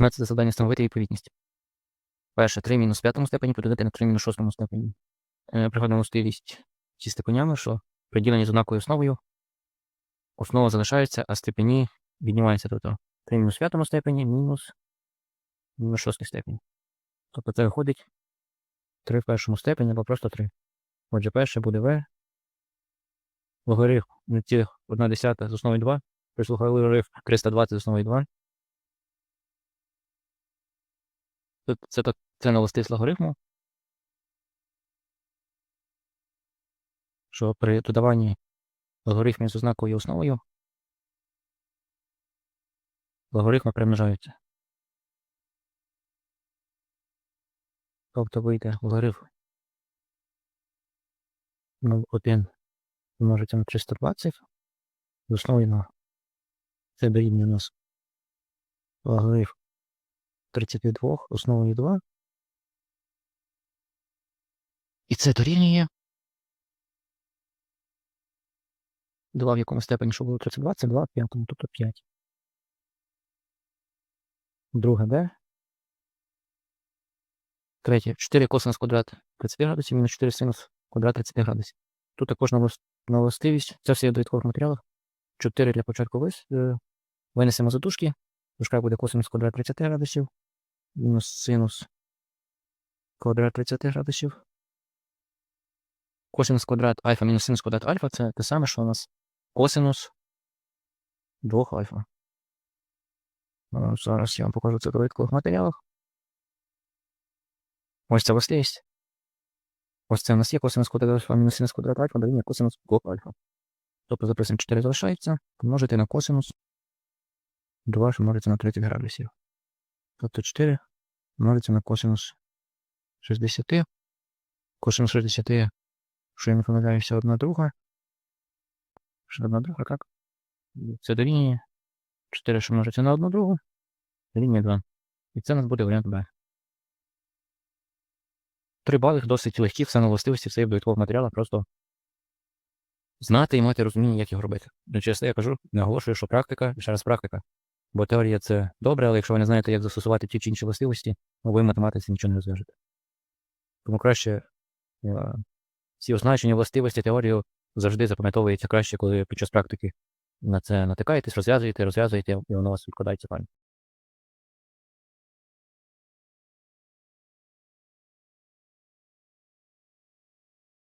17 завдання встановити відповідність. Перше, 3 мінус в п'ятому степені поділити на 3 мінус в шостому степені. Е, Пригодна властивість чисти конями, що при діленні з однаковою основою основа залишається, а степені віднімаються тобто 3 мінус в п'ятому степені мінус мінус в степені. Тобто це виходить 3 в першому степені або просто 3. Отже, перше буде v. Логарифм на цілих 1 десята з основою 2. Плюс логарифм 320 з основою 2. Тут це, так- це на властивість логарифму. Що при додаванні логарифмів з ознакою основою логарифми примножаються. Тобто вийде логарифм 0,1 множиться на 320 з основою на це дорівнює у нас логарифм 32 основою 2. І це дорівнює 2 в якому степені, що було 32, це 2 в п'ятому, тобто 5. Друге Д. Третє. 4 косинус квадрат 30 градусів мінус 4 синус квадрат 30 градусів. Тут також на властивість. Це все є в довідкових матеріалах. 4 для початку вис. е, Винесемо за дужки. Дужка буде косинус квадрат 30 градусів. Мінус синус квадрат 30 градусів. Косинус квадрат альфа мінус синус квадрат альфа це те саме, що у нас косинус 2 альфа. Зараз я вам покажу це в довідкових матеріалах. Ось це властивість. Ось це у нас є косинус квадрат альфа мінус синус квадрат альфа дорівнює косинус 2 альфа. Тобто записуємо 4 залишається, помножити на косинус 2, що множиться на 30 градусів. Тобто 4 множиться на косинус 60. Косинус 60, що я не помиляюся, одна друга. Що одна друга, так? Це дорівнює 4, що множиться на одну другу, дорівнює 2. І це у нас буде варіант Б. Три бали досить легкі, все на властивості, все є в просто знати і мати розуміння, як його робити. Ну, Через це я кажу, наголошую, що практика, і ще раз практика. Бо теорія це добре, але якщо ви не знаєте, як застосувати ті чи інші властивості, ну, ви в математиці нічого не розв'яжете. Тому краще е, всі означення властивості, теорію завжди запам'ятовується краще, коли під час практики на це натикаєтесь, розв'язуєте, розв'язуєте, і воно у вас відкладається пам'ять.